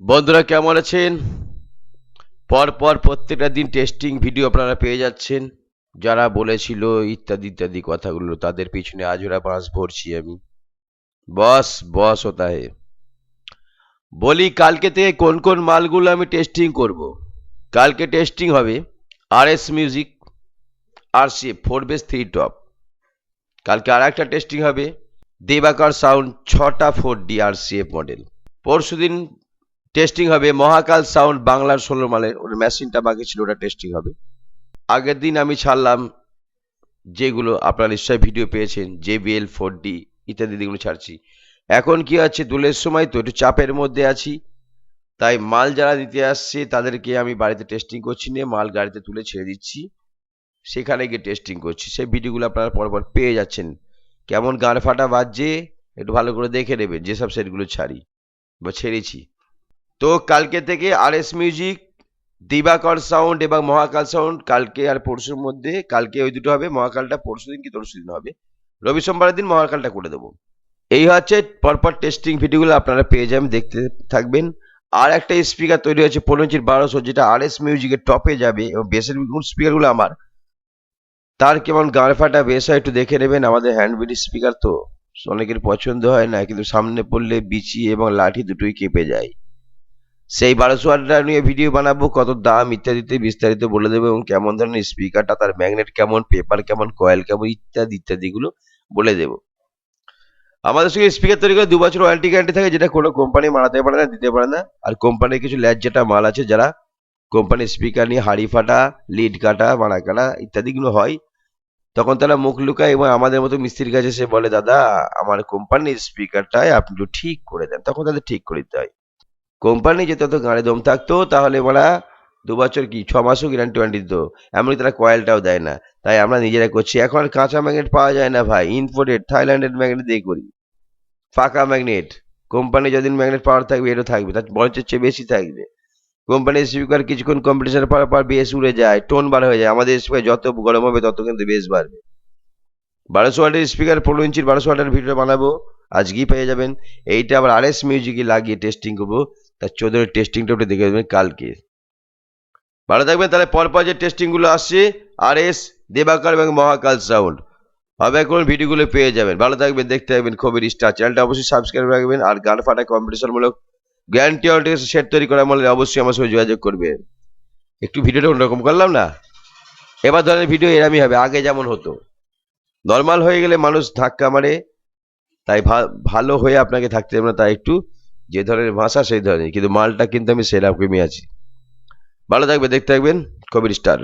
বন্ধুরা, কেমন আছেন? পর পর প্রত্যেকটা দিন টেস্টিং ভিডিও আপনারা পেয়ে যাচ্ছেন। যারা বলেছিল ইত্যাদি ইত্যাদি কথাগুলো, তাদের পিছনে আজ ওরা বাঁশ ভরছি আমি। বস বস হতা বলি, কালকে থেকে কোন কোন মালগুলো আমি টেস্টিং করব? কালকে টেস্টিং হবে আর এস মিউজিক আর C four base three top কালকে আর একটা টেস্টিং হবে দেবাকর সাউন্ড ছটা ফোর ডি আর সি এফ মডেল পরশু দিন টেস্টিং হবে, মহাকাল সাউন্ড বাংলার ষোলো মালের ওর মেশিনটা বাকি ছিল, ওটা টেস্টিং হবে। আগের দিন আমি ছাড়লাম, যেগুলো আপনারা নিশ্চয়ই ভিডিও পেয়েছেন জেবিএল ফোর ডি ইত্যাদি যেগুলো ছাড়ছি। এখন কি আছে, দোলের সময় তো, একটু চাপের মধ্যে আছি। তাই মাল যারা দিতে আসছে, তাদেরকে আমি বাড়িতে টেস্টিং করছি, নিয়ে মাল গাড়িতে তুলে ছেড়ে দিচ্ছি। সেখানে গিয়ে টেস্টিং করছি। সেই ভিডিওগুলো আপনারা পরপর পেয়ে যাচ্ছেন। কেমন গান ফাটা বাজছে, একটু ভালো করে দেখে নেবেন, যেসব সেটগুলো ছাড়ি। বা ছেড়েছি। তো কালকে থেকে R S music Dibakar sound এবং মহাকাল সাউন্ড কালকে আর পরশুর মধ্যে, কালকে ওই দুটো হবে, মহাকালটা পরশু দিন কি তরশু দিন হবে, রবি সোমবারের দিন মহাকালটা করে দেবো। এই হচ্ছে পরপর টেস্টিং ভিডিওগুলো আপনারা পেয়ে যাবেন, দেখতে থাকবেন। আর একটা স্পিকার তৈরি হয়েছে পনেরো ইঞ্চির বারোশো, যেটা আর এস মিউজিকের টপে যাবে, এবং বেসের স্পিকারগুলো আমার, তার কেমন গান ফাটা বেশ হয় একটু দেখে নেবেন, আমাদের হ্যান্ডবিল স্পিকার তো অনেকের পছন্দ হয় না, কিন্তু সামনে পড়লে বিচি এবং লাঠি দুটোই কেঁপে যায়। সেই বারোশো ওয়াটটা নিয়ে ভিডিও বানাবো, কত দাম ইত্যাদিতে বিস্তারিত বলে দেবো এবং কেমন ধরনের স্পিকারটা তার ম্যাগনেট কেমন পেপার কেমন কয়েল কেমন ইত্যাদি ইত্যাদিগুলো বলে দেবো। আমাদের সঙ্গে স্পিকার তৈরি করে দু বছর ওয়ারেন্টি গ্যারান্টি থাকে, যেটা কোনো কোম্পানি মারাতে পারে না, দিতে পারে না। আর কোম্পানির কিছু ল্যাজ যেটা মাল আছে, যারা কোম্পানির স্পিকার নিয়ে হাড়ি ফাটা লিড কাটা, মারা কাটা ইত্যাদিগুলো হয়, তখন তারা মুখ লুকায় এবং আমাদের মতো মিস্ত্রির কাছে সে বলে, দাদা, আমার কোম্পানির স্পিকারটাই আপনি ঠিক করে দেন। তখন তাদের ঠিক করে দিতে হয়। কোম্পানি যে তত গাড়ি দম থাকতো, তাহলে ওরা দু বছর কি, ছ মাসও গ্যারান্টি ওয়ারেন্টি দিত। এমনকি তারা কয়েলটাও দেয় না। তাই আমরা নিজেরা করছি। এখন আর কাঁচা ম্যাগনেট পাওয়া যায় না ভাই। ইনপোর্টেড থাইল্যান্ডের ম্যাগনেট দিয়ে করি। ফাঁকা ম্যাগনেট কোম্পানি যদিন ম্যাগনেট পাওয়ার থাকবে, এরও থাকবে। তার বয়সের চেয়ে বেশি থাকবে। কোম্পানির স্পিকার কিছুক্ষণ কম্পিটিশন পাওয়ার পর বেশ উড়ে যায় টোন বার হয়ে যায়। আমাদের স্পিকার যত গরম হবে, তত কিন্তু বেশ বাড়বে। বারোশো ওয়াটের স্পিকার পনেরো ইঞ্চির বারোশো ওয়াটের ভিডিও বানাবো। আজকেই পেয়ে যাবেন। এইটা আবার আর এস মিউজিকে লাগিয়ে টেস্টিং করব। তার চোদ্দের টেস্টিংটা ওটা দেখে দেবেন কালকে। ভালো থাকবেন, তাহলে পরপর যে টেস্টিংগুলো আসছে আর এস দেবাকর এবং মহাকাল সাউন্ড হবে এখন ভিডিওগুলো পেয়ে যাবেন। ভালো থাকবেন, দেখতে থাকবেন খবর স্টার চ্যানেলটা অবশ্যই সাবস্ক্রাইব রাখবেন আর গান ফাটা কম্পিটিশনমূলক গ্যারান্টি অল্টে সেট তৈরি করার মূল্যে অবশ্যই আমার সঙ্গে যোগাযোগ করবেন। একটু ভিডিওটা অন্যরকম করলাম না? এবার ধরনের ভিডিও এরামই হবে, আগে যেমন হতো। নর্মাল হয়ে গেলে মানুষ ধাক্কা মারে, তাই ভালো হয়ে আপনাকে থাকতে হবে না, তাই একটু যে ধরনের ভাষা, সেই ধরনের। কিন্তু মালটা কিন্তু আমি সেরাকমই আছি। ভালো থাকবে, দেখতে থাকবেন। কবির স্টার।